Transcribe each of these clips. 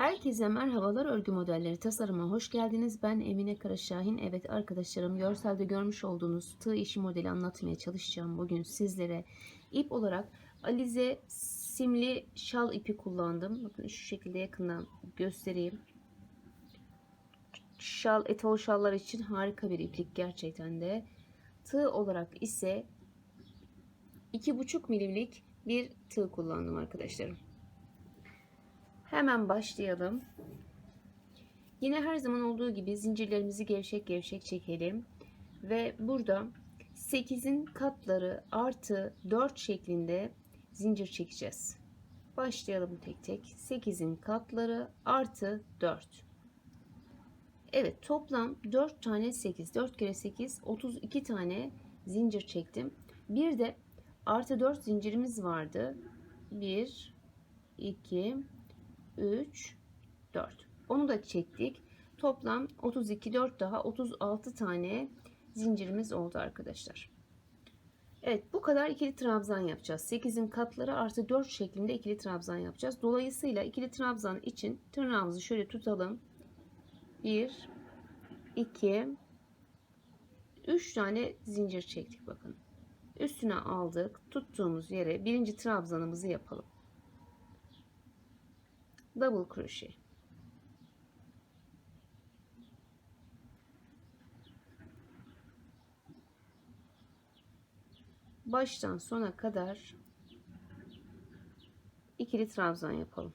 Herkese merhabalar örgü modelleri tasarıma hoş geldiniz. Ben Emine Karaşahin. Evet arkadaşlarım görselde görmüş olduğunuz tığ işi modeli anlatmaya çalışacağım. Bugün sizlere ip olarak alize simli şal ipi kullandım. Bakın şu şekilde yakından göstereyim. Şal, etol şallar için harika bir iplik gerçekten de. Tığ olarak ise 2,5 milimlik bir tığ kullandım arkadaşlarım. Hemen başlayalım. Yine her zaman olduğu gibi zincirlerimizi gevşek gevşek çekelim. Ve burada 8'in katları artı 4 şeklinde zincir çekeceğiz. Başlayalım tek tek. 8'in katları artı 4. Evet toplam 4 tane 8. 4 kere 8 32 tane zincir çektim. Bir de artı 4 zincirimiz vardı. 1 2 3 4 onu da çektik. Toplam 32 4 daha 36 tane zincirimiz oldu arkadaşlar. Evet bu kadar ikili trabzan yapacağız. 8'in katları artı 4 şeklinde ikili trabzan yapacağız. Dolayısıyla ikili trabzan için tırnağımızı şöyle tutalım. 1 2 3 tane zincir çektik bakın. Üstüne aldık. Tuttuğumuz yere birinci trabzanımızı yapalım double crochet. Baştan sona kadar ikili trabzan yapalım.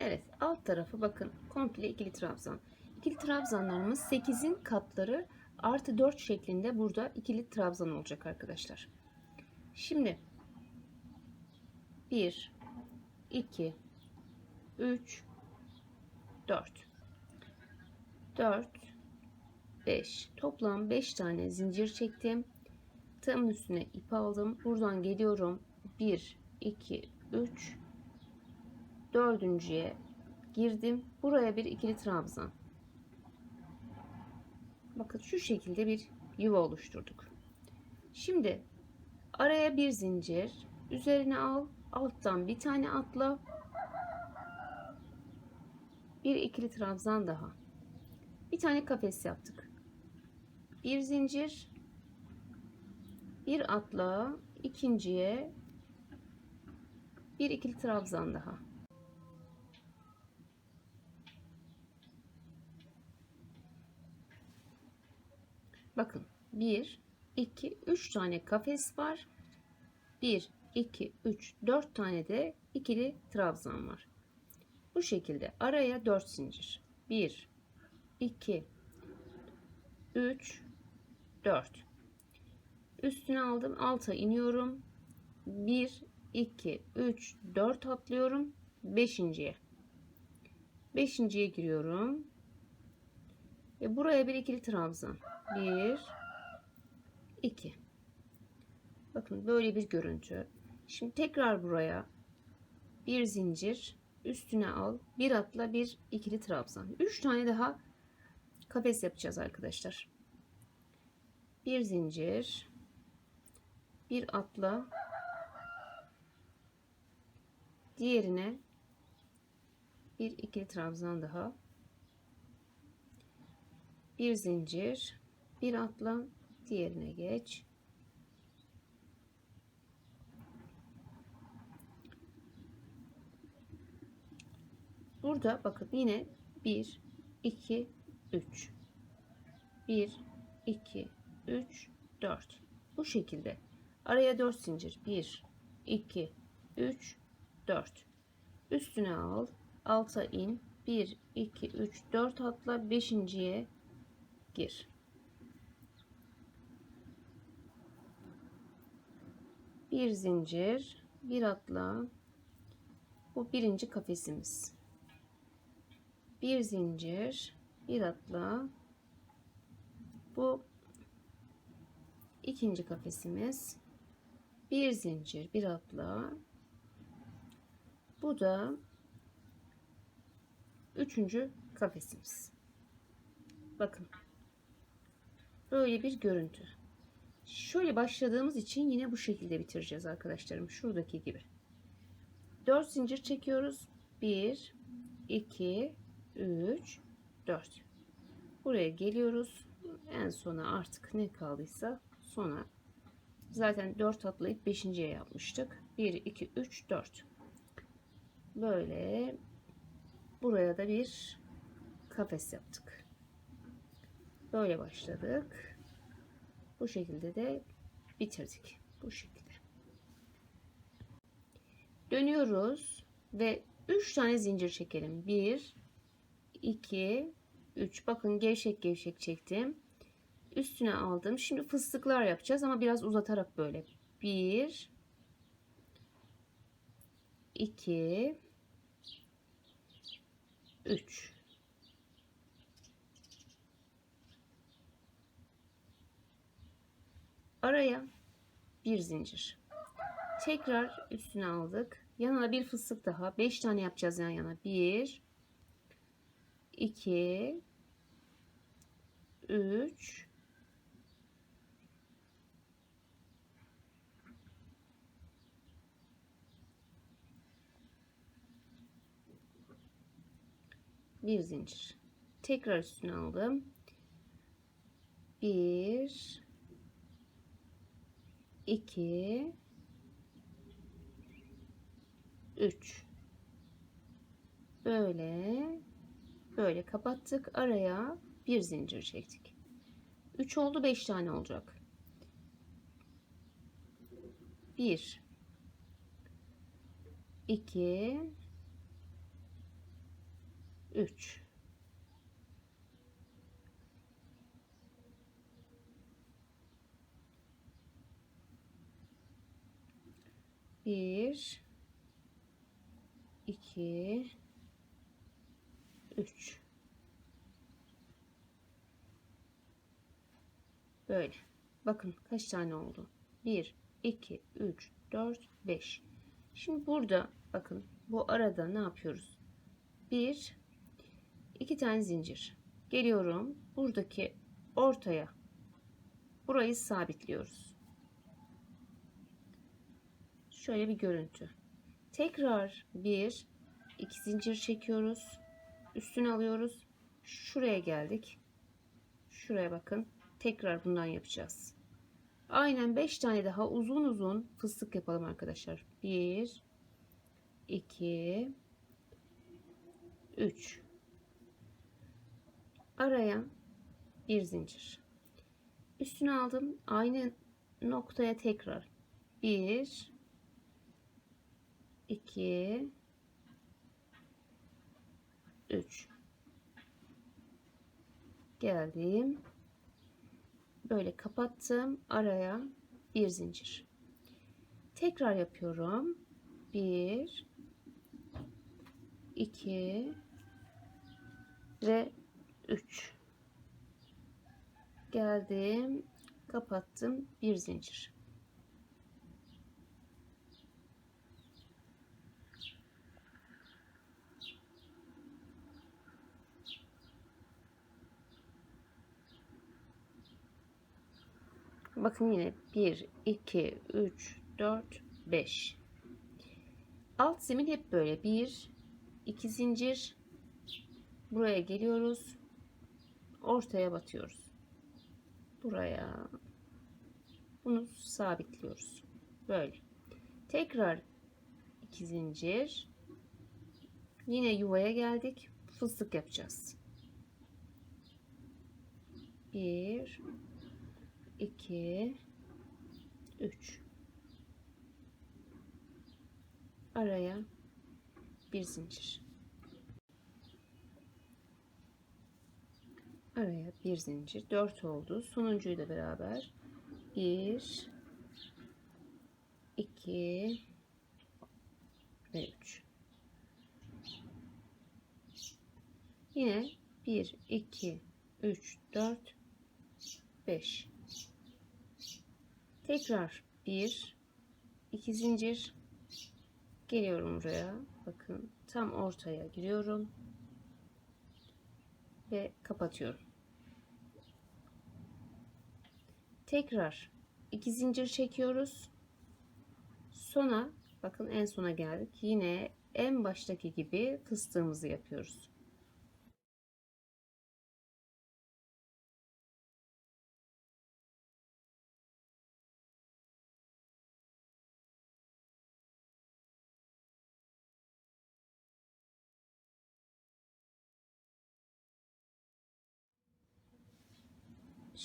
Evet alt tarafı bakın. Komple ikili trabzan İkili trabzanlarımız 8'in katları artı 4 şeklinde burada ikili trabzan olacak arkadaşlar. Şimdi 1 2 3 4 4 5 toplam 5 tane zincir çektim. Tığımın üstüne ip aldım. Buradan geliyorum. 1 2 3 dördüncüye girdim. Buraya bir ikili trabzan. Bakın şu şekilde bir yuva oluşturduk. Şimdi araya bir zincir, üzerine al, alttan bir tane atla. Bir ikili trabzan daha. Bir tane kafes yaptık. Bir zincir, bir atla, ikinciye bir ikili trabzan daha. Bakın 1, 2, 3 tane kafes var. 1, 2, 3, 4 tane de ikili trabzan var. Bu şekilde araya 4 zincir. 1, 2, 3, 4. Üstüne aldım. Alta iniyorum. 1, 2, 3, 4 atlıyorum. 5.ye. 5.ye giriyorum. Ve buraya bir ikili trabzan. 1 2 Bakın böyle bir görüntü. Şimdi tekrar buraya bir zincir üstüne al. Bir atla bir ikili trabzan. 3 tane daha kafes yapacağız arkadaşlar. Bir zincir bir atla diğerine bir ikili trabzan daha bir zincir bir atla diğerine geç. Burada bakın yine 1 2 3 1 2 3 4 bu şekilde. Araya 4 zincir. 1 2 3 4 üstüne al. Alta in. 1 2 3 4 atla. 5.ye gir. Bir zincir bir atla. Bu birinci kafesimiz. Bir zincir bir atla. Bu ikinci kafesimiz. Bir zincir bir atla. Bu da üçüncü kafesimiz. Bakın Böyle bir görüntü. Şöyle başladığımız için yine bu şekilde bitireceğiz arkadaşlarım. Şuradaki gibi. 4 zincir çekiyoruz. 1 2 3 4 Buraya geliyoruz. En sona artık ne kaldıysa sona zaten 4 atlayıp 5.ye yapmıştık. 1 2 3 4 Böyle buraya da bir kafes yaptık. Böyle başladık. Bu şekilde de bitirdik. Bu şekilde. Dönüyoruz ve 3 tane zincir çekelim. 1 2 3 bakın gevşek gevşek çektim. Üstüne aldım. Şimdi fıstıklar yapacağız ama biraz uzatarak böyle. 1 2 3 Araya bir zincir. Tekrar üstüne aldık. Yanına bir fıstık daha. 5 tane yapacağız yan yana. 1 2 3 bir zincir. Tekrar üstüne aldım. 1 2 3 böyle. Böyle kapattık. Araya bir zincir çektik. 3 oldu 5 tane olacak. 1 2 3 Bir, iki, üç. Böyle. Bakın kaç tane oldu? Bir, iki, üç, dört, beş. Şimdi burada bakın bu arada ne yapıyoruz? Bir, iki tane zincir. Geliyorum. Buradaki ortaya. Burayı sabitliyoruz. Şöyle bir görüntü. Tekrar bir, iki zincir çekiyoruz. Üstüne alıyoruz. Şuraya geldik. Şuraya bakın. Tekrar bundan yapacağız. Aynen 5 tane daha uzun uzun fıstık yapalım arkadaşlar. 1 2 3 Araya bir zincir. Üstüne aldım. Aynı noktaya tekrar 1 2 3 geldim. Böyle kapattım. Araya bir zincir. Tekrar yapıyorum. 1 2 ve 3 geldim. Kapattım. Bir zincir Bakın yine 1, 2, 3, 4, 5. Alt zemin hep böyle. 1, 2 zincir. Buraya geliyoruz. Ortaya batıyoruz. Buraya. Bunu sabitliyoruz. Böyle. Tekrar 2 zincir. Yine yuvaya geldik. Fıstık yapacağız. 1 2 3 araya bir zincir. Araya bir zincir. 4 oldu. Sonuncuyu da beraber 1 2 ve 3 yine 1 2 3 4 5 tekrar bir iki zincir geliyorum buraya bakın tam ortaya giriyorum ve kapatıyorum Tekrar iki zincir çekiyoruz. Sona bakın en sona geldik. Yine en baştaki gibi fıstığımızı yapıyoruz.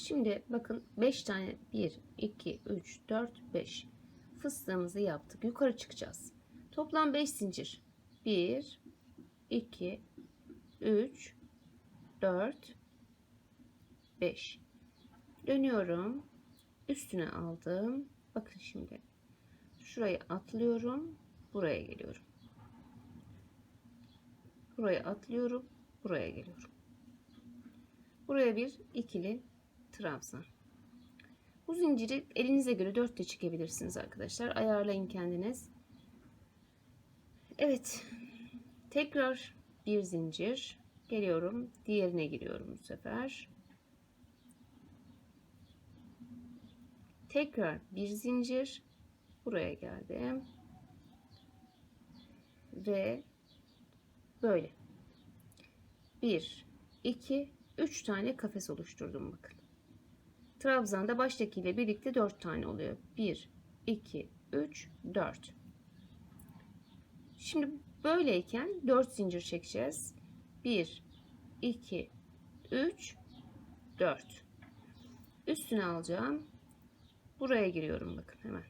Şimdi bakın 5 tane 1 2 3 4 5 fıstığımızı yaptık. Yukarı çıkacağız. Toplam 5 zincir. 1 2 3 4 5 dönüyorum. Üstüne aldım. Bakın şimdi. Şurayı atlıyorum. Buraya geliyorum. Buraya atlıyorum. Buraya geliyorum. Buraya bir ikili trabzan. Bu zinciri elinize göre 4 de çekebilirsiniz arkadaşlar. Ayarlayın kendiniz. Evet. Tekrar bir zincir. Geliyorum. Diğerine giriyorum bu sefer. Tekrar bir zincir. Buraya geldim. Ve böyle. 1 2 3 tane kafes oluşturdum bakın. Trabzan'da baştakiyle birlikte 4 tane oluyor. 1, 2, 3, 4. Şimdi böyleyken 4 zincir çekeceğiz. 1, 2, 3, 4. Üstüne alacağım. Buraya giriyorum bakın hemen.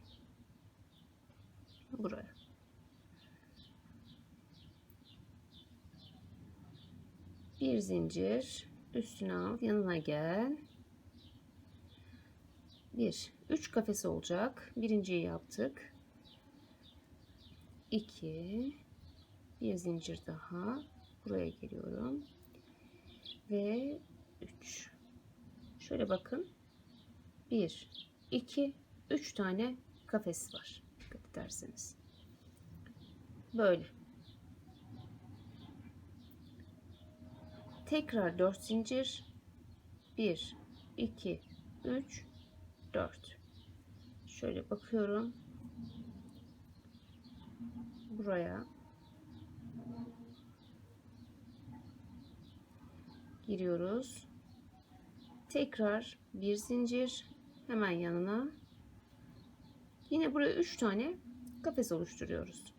Buraya. Bir zincir üstüne al yanına gel 1 3 kafes olacak. Birinciyi yaptık. 2 bir zincir daha. Buraya geliyorum. Ve 3 şöyle bakın. 1 2 3 tane kafes var. Dikkat ederseniz. Böyle. Tekrar 4 zincir. 1 2 3 4 şöyle bakıyorum. Buraya. Giriyoruz. Tekrar bir zincir. Hemen yanına. Yine buraya 3 tane kafes oluşturuyoruz.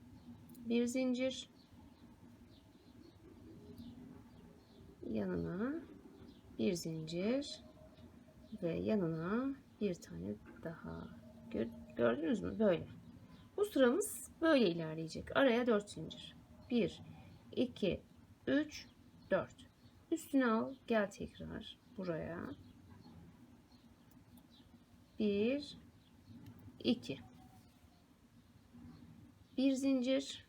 Bir zincir. Yanına bir zincir ve yanına bir tane daha. Gördünüz mü? Böyle. Bu sıramız böyle ilerleyecek. Araya 4 zincir. 1 2 3 4 üstüne al gel tekrar buraya. 1 2 bir zincir.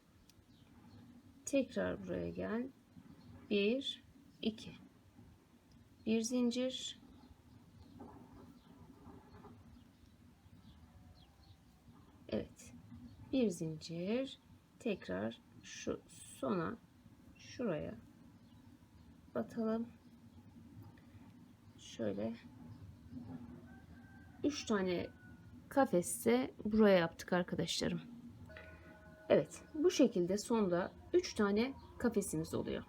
Tekrar buraya gel. 1 2 bir zincir Evet bir zincir. Tekrar şu sona şuraya batalım. Şöyle. 3 tane kafeste buraya yaptık arkadaşlarım. Evet bu şekilde sonda 3 tane kafesimiz oluyor.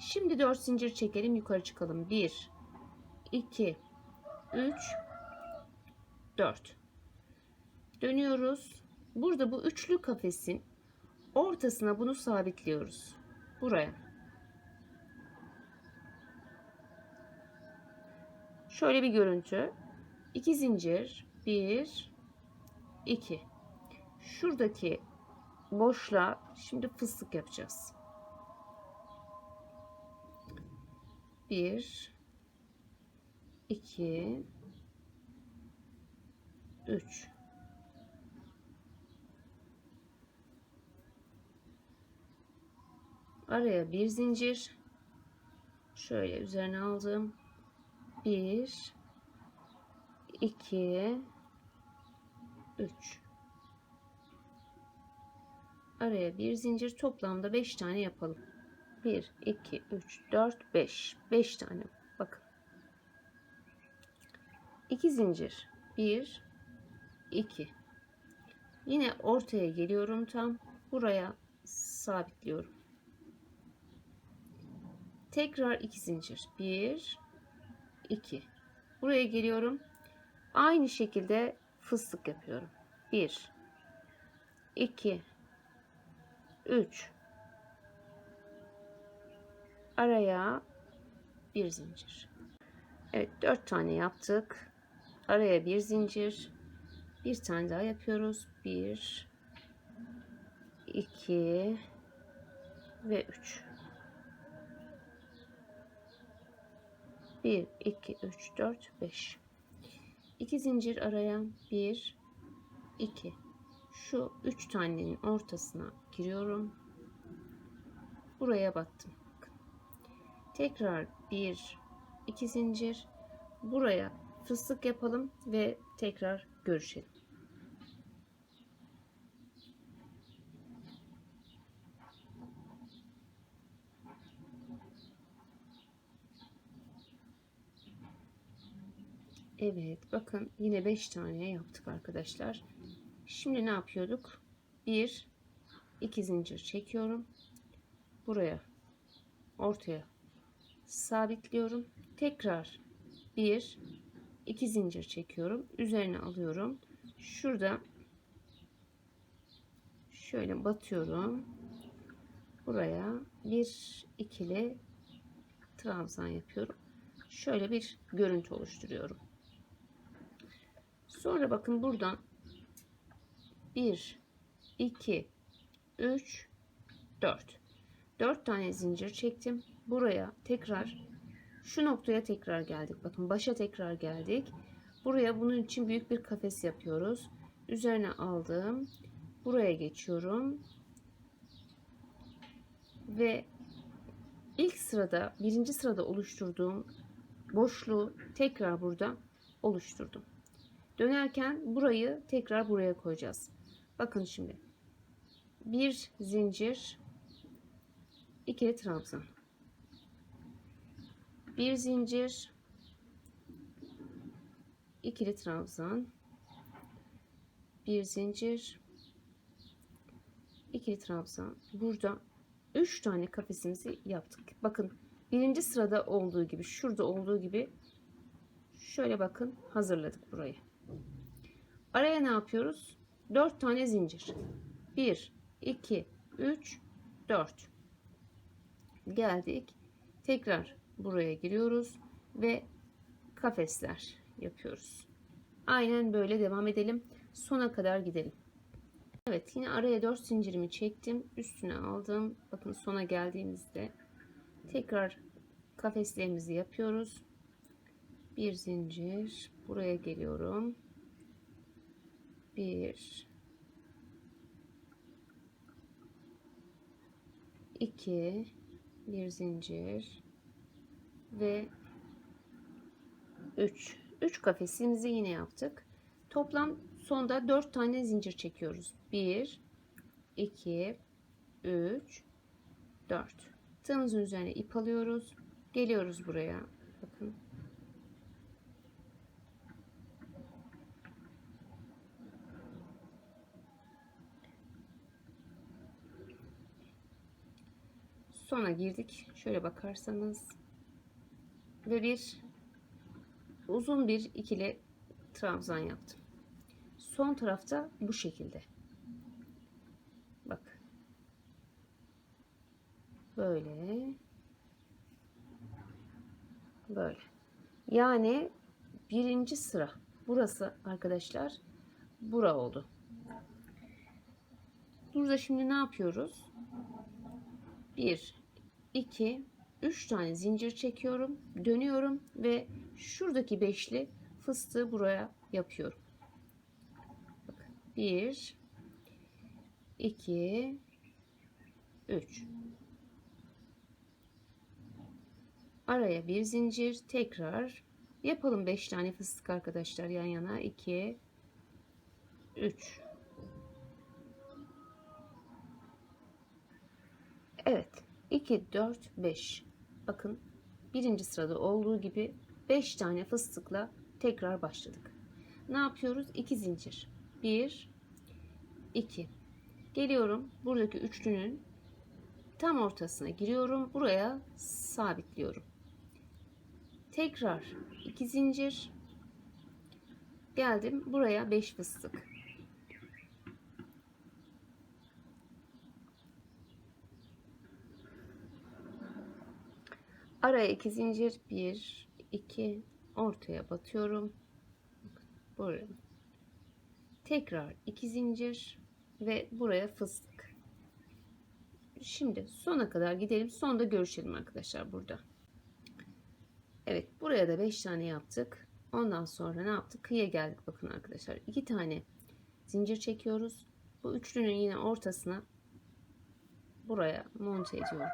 Şimdi 4 zincir çekelim yukarı çıkalım. 1 2 3 4 Dönüyoruz. Burada bu üçlü kafesin ortasına bunu sabitliyoruz. Buraya. Şöyle bir görüntü. 2 zincir. 1 2 Şuradaki boşluğa şimdi fıstık yapacağız. 1 2 3 araya bir zincir şöyle üzerine aldım 1 2 3 araya bir zincir toplamda 5 tane yapalım 1, 2, 3, 4, 5. 5 tane. Bakın. 2 zincir. 1 2 Yine ortaya geliyorum tam. Buraya sabitliyorum. Tekrar iki zincir. 1 2 Buraya geliyorum. Aynı şekilde fıstık yapıyorum. 1 2 3 araya bir zincir. Evet 4 tane yaptık. Araya bir zincir. Bir tane daha yapıyoruz. 1 2 ve 3 1 2 3 4 5 2 zincir araya 1 2 şu 3 tanenin ortasına giriyorum. Buraya battım. Tekrar 1 2 zincir buraya fıstık yapalım ve tekrar görüşelim. Evet bakın yine 5 tane yaptık arkadaşlar. Şimdi ne yapıyorduk? 1 2 zincir çekiyorum. Buraya ortaya sabitliyorum. Tekrar 1 2 zincir çekiyorum. Üzerine alıyorum. Şurada şöyle batıyorum. Buraya bir ikili trabzan yapıyorum. Şöyle bir görüntü oluşturuyorum. Sonra bakın buradan 1 2 3 4 4 tane zincir çektim. Buraya tekrar şu noktaya tekrar geldik. Bakın başa tekrar geldik. Buraya bunun için büyük bir kafes yapıyoruz. Üzerine aldım. Buraya geçiyorum. Ve ilk sırada birinci sırada oluşturduğum boşluğu tekrar burada oluşturdum. Dönerken burayı tekrar buraya koyacağız. Bakın şimdi. Bir zincir ikili trabzan. Bir zincir ikili trabzan. Bir zincir ikili trabzan. Burada 3 tane kafesimizi yaptık. Bakın birinci sırada olduğu gibi şurada olduğu gibi şöyle bakın hazırladık burayı. Araya ne yapıyoruz? 4 tane zincir. 1 2 3 4 geldik. Tekrar buraya giriyoruz ve kafesler yapıyoruz. Aynen böyle devam edelim. Sona kadar gidelim. Evet yine araya 4 zincirimi çektim. Üstüne aldım. Bakın sona geldiğimizde tekrar kafeslerimizi yapıyoruz. Bir zincir buraya geliyorum. Bir 2 bir zincir ve 3 3 kafesimizi yine yaptık. Toplam sonda 4 tane zincir çekiyoruz. 1 2 3 4 tığımızın üzerine ip alıyoruz. Geliyoruz buraya. Bakın. Sona girdik. Şöyle bakarsanız ve bir uzun bir ikili trabzan yaptım. Son tarafta bu şekilde. Bak. Böyle. Böyle. Yani birinci sıra. Burası arkadaşlar. Bura oldu. Burada şimdi ne yapıyoruz? 1 2 3 tane zincir çekiyorum dönüyorum ve şuradaki beşli fıstığı buraya yapıyorum. Bakın, 1 2 3 araya bir zincir tekrar yapalım 5 tane fıstık arkadaşlar yan yana. 2 3 Evet. 2, 4, 5. Bakın birinci sırada olduğu gibi 5 tane fıstıkla tekrar başladık. ne yapıyoruz? 2 zincir. 1 2 Geliyorum buradaki üçlünün tam ortasına giriyorum. Buraya sabitliyorum. Tekrar 2 zincir. Geldim buraya 5 fıstık. Araya 2 zincir. 1 2 ortaya batıyorum. Buraya. Tekrar 2 zincir ve buraya fıstık. Şimdi sona kadar gidelim. Sonda görüşelim arkadaşlar burada. Evet buraya da 5 tane yaptık. Ondan sonra ne yaptık? Kıyıya geldik bakın arkadaşlar. 2 tane zincir çekiyoruz. Bu üçlünün yine ortasına buraya monte ediyorum.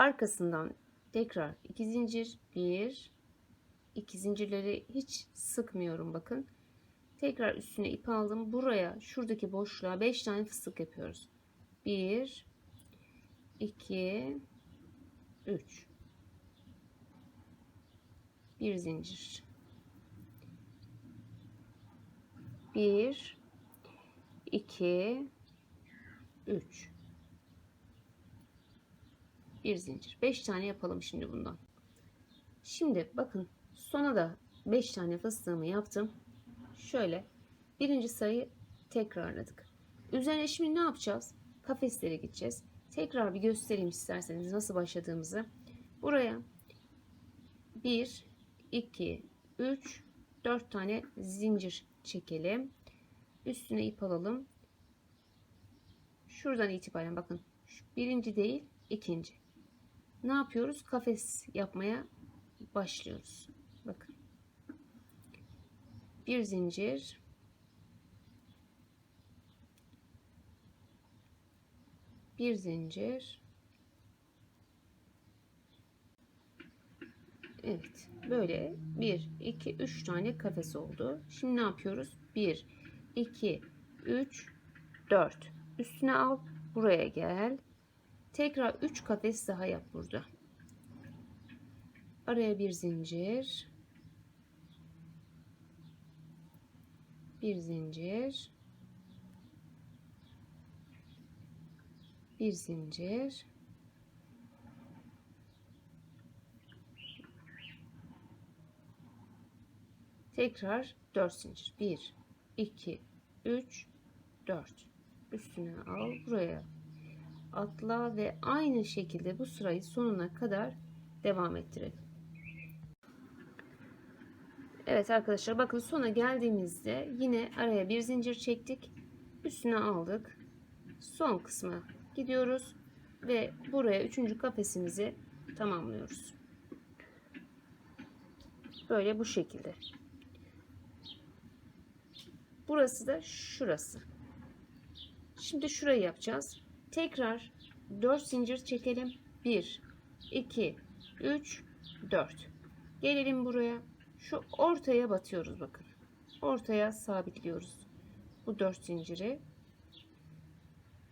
Arkasından tekrar 2 zincir. 1 2 zincirleri hiç sıkmıyorum bakın. Tekrar üstüne ip aldım. Buraya şuradaki boşluğa 5 tane fıstık yapıyoruz. 1 2 3 bir zincir. 1 2 3 bir zincir. 5 tane yapalım şimdi bundan. Şimdi bakın sona da 5 tane fıstığımı yaptım. Şöyle birinci sayı tekrarladık. Üzerine şimdi ne yapacağız? Kafeslere gideceğiz. Tekrar bir göstereyim isterseniz nasıl başladığımızı. Buraya 1 2 3 4 tane zincir çekelim. Üstüne ip alalım. Şuradan itibaren bakın. Birinci değil ikinci ne yapıyoruz? Kafes yapmaya başlıyoruz. Bakın. Bir zincir. Bir zincir. Evet böyle. 1 2 3 tane kafes oldu. Şimdi ne yapıyoruz? 1 2 3 4 üstüne al buraya gel tekrar 3 kafes daha yap burada. Araya bir zincir. Bir zincir. Bir zincir. Tekrar 4 zincir. 1 2 3 4 üstüne al buraya atla ve aynı şekilde bu sırayı sonuna kadar devam ettirelim. Evet arkadaşlar bakın sona geldiğimizde yine araya bir zincir çektik. Üstüne aldık. Son kısma gidiyoruz ve buraya üçüncü kafesimizi tamamlıyoruz. Böyle bu şekilde. Burası da şurası. Şimdi şurayı yapacağız tekrar 4 zincir çekelim. 1 2 3 4 gelelim buraya. Şu ortaya batıyoruz bakın. Ortaya sabitliyoruz bu 4 zinciri.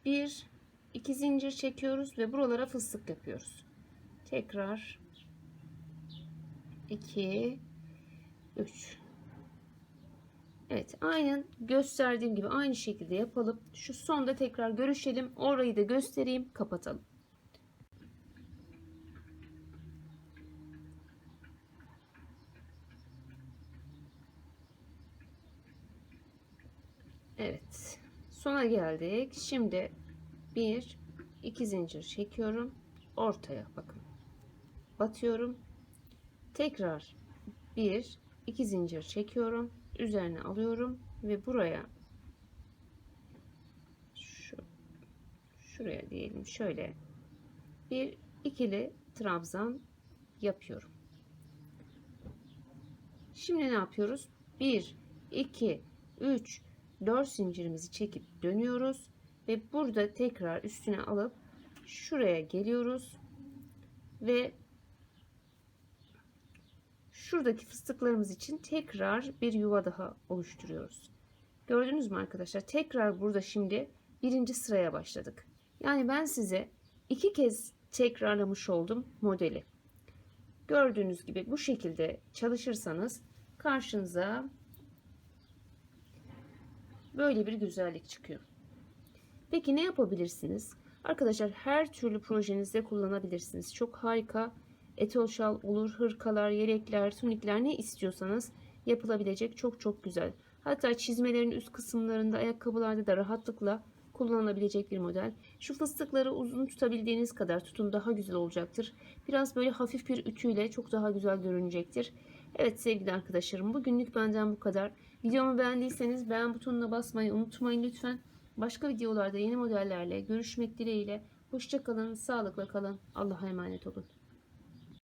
1 2 zincir çekiyoruz ve buralara fıstık yapıyoruz. Tekrar 2 3 Evet aynen gösterdiğim gibi aynı şekilde yapalım. Şu sonda tekrar görüşelim. Orayı da göstereyim. Kapatalım. Evet. Sona geldik. Şimdi bir iki zincir çekiyorum. Ortaya bakın. Batıyorum. Tekrar bir iki zincir çekiyorum üzerine alıyorum ve buraya şu şuraya diyelim şöyle bir ikili trabzan yapıyorum. Şimdi ne yapıyoruz? 1 2 3 4 zincirimizi çekip dönüyoruz ve burada tekrar üstüne alıp şuraya geliyoruz ve şuradaki fıstıklarımız için tekrar bir yuva daha oluşturuyoruz. Gördünüz mü arkadaşlar? Tekrar burada şimdi birinci sıraya başladık. Yani ben size iki kez tekrarlamış oldum modeli. Gördüğünüz gibi bu şekilde çalışırsanız karşınıza böyle bir güzellik çıkıyor. Peki ne yapabilirsiniz? Arkadaşlar her türlü projenizde kullanabilirsiniz. Çok harika etol şal olur, hırkalar, yelekler, tunikler ne istiyorsanız yapılabilecek çok çok güzel. Hatta çizmelerin üst kısımlarında, ayakkabılarda da rahatlıkla kullanılabilecek bir model. Şu fıstıkları uzun tutabildiğiniz kadar tutun daha güzel olacaktır. Biraz böyle hafif bir ütüyle çok daha güzel görünecektir. Evet sevgili arkadaşlarım bugünlük benden bu kadar. Videomu beğendiyseniz beğen butonuna basmayı unutmayın lütfen. Başka videolarda yeni modellerle görüşmek dileğiyle. Hoşçakalın, sağlıkla kalın. Allah'a emanet olun.